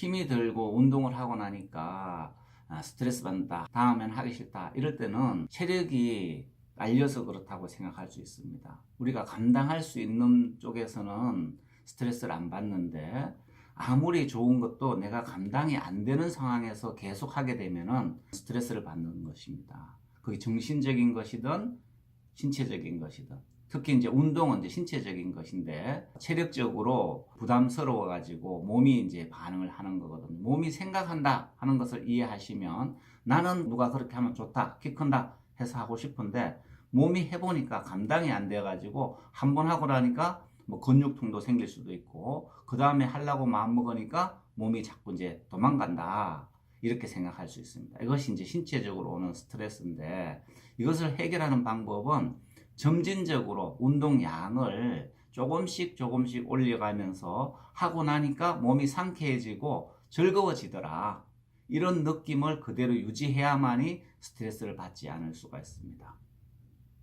힘이 들고 운동을 하고 나니까 아, 스트레스 받는다. 다음엔 하기 싫다. 이럴 때는 체력이 딸려서 그렇다고 생각할 수 있습니다. 우리가 감당할 수 있는 쪽에서는 스트레스를 안 받는데 아무리 좋은 것도 내가 감당이 안 되는 상황에서 계속 하게 되면은 스트레스를 받는 것입니다. 그게 정신적인 것이든 신체적인 것이든 특히 이제 운동은 이제 신체적인 것인데 체력적으로 부담스러워 가지고 몸이 이제 반응을 하는 거거든요. 몸이 생각한다 하는 것을 이해하시면 나는 누가 그렇게 하면 좋다, 키 큰다 해서 하고 싶은데 몸이 해보니까 감당이 안 돼 가지고 한 번 하고 나니까 뭐 근육통도 생길 수도 있고 그 다음에 하려고 마음 먹으니까 몸이 자꾸 이제 도망간다. 이렇게 생각할 수 있습니다. 이것이 이제 신체적으로 오는 스트레스인데 이것을 해결하는 방법은 점진적으로 운동량을 조금씩 조금씩 올려가면서 하고 나니까 몸이 상쾌해지고 즐거워지더라. 이런 느낌을 그대로 유지해야만이 스트레스를 받지 않을 수가 있습니다.